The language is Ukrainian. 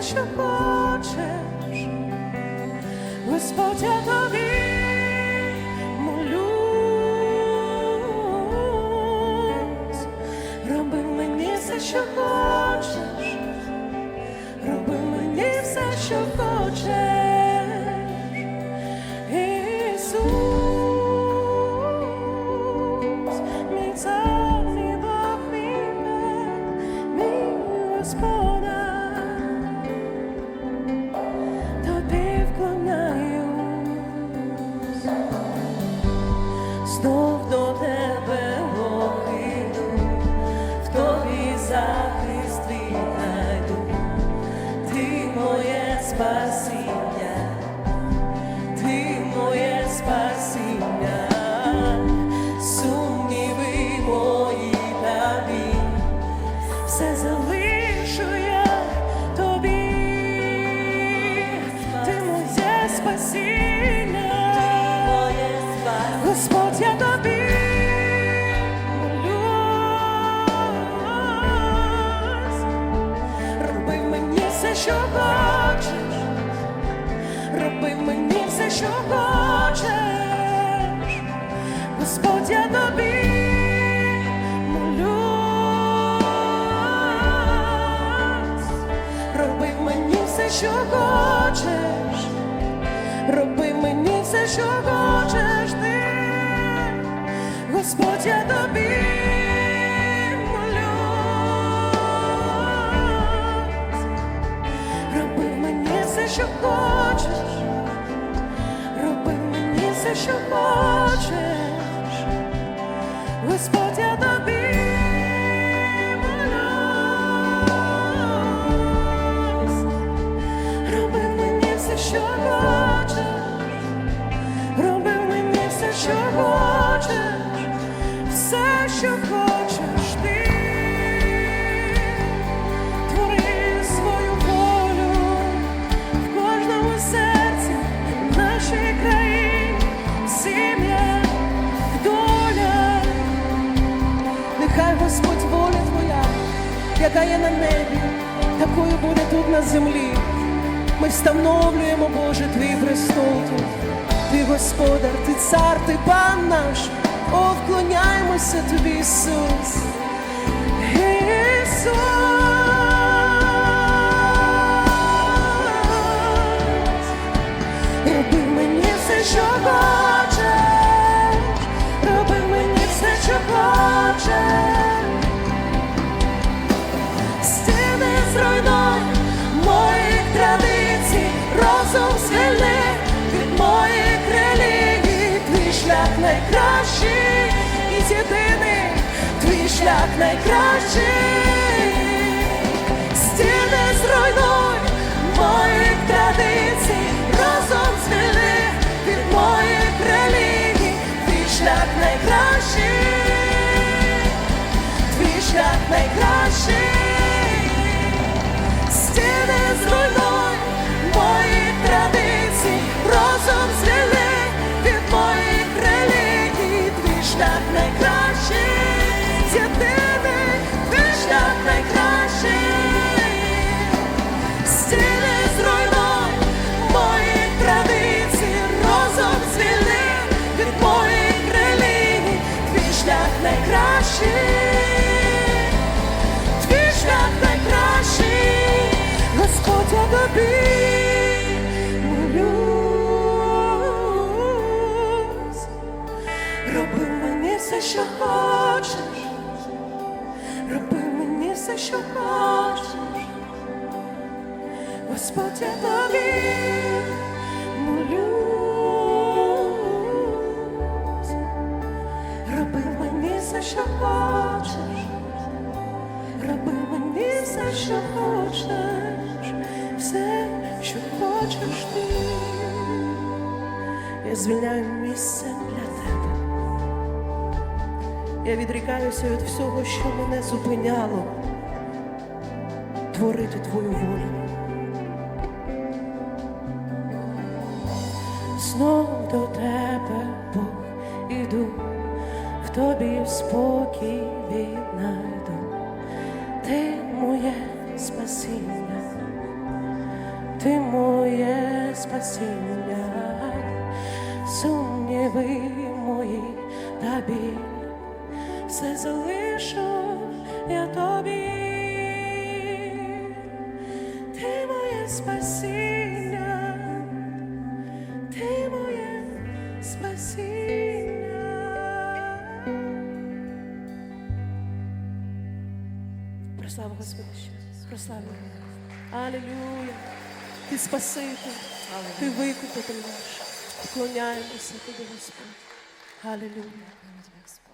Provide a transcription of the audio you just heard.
все, що хочеш, Господь, я тобі молюсь, роби мені все, що хочеш. Моє все, що хочеш, Господь, я тобі молюсь, роби мені все, що хочеш, роби мені все, що хочеш ти, Господь, я тобі що хочеш, що хочеш. Господь, я тобі молюсь, роби мені все, що хочеш, роби мені все, що хочеш, все, що хочеш яка є на небі, такою буде тут на землі. Ми встановлюємо, Боже, твій престол тут. Ти Господар, ти цар, ти пан наш. О, вклоняємося тобі, Ісус. Ісус. Найкращий і єдиний, твій шлях найкращий. Роби мені все, що хочеш, роби мені все, що хочеш. Господь, я тобі молюсь. Роби мені все, що хочеш. Роби мені все, що хочеш, хочеш ти. Я звільняю місце для тебе. Я відрікаюся від всього, що мене зупиняло творити твою волю. Знов до тебе, Бог, іду, в тобі спокій віднайду. Ти моє спасіння, ти моє спасіння. сумніви мої та все залишу я тобі, ти моє спасіння, ти моє спасіння. Прослава раз. Прослава. Алілюя. Ти спаситель, ти викупитель наш. Вклоняємося тобі, Господь. Господь.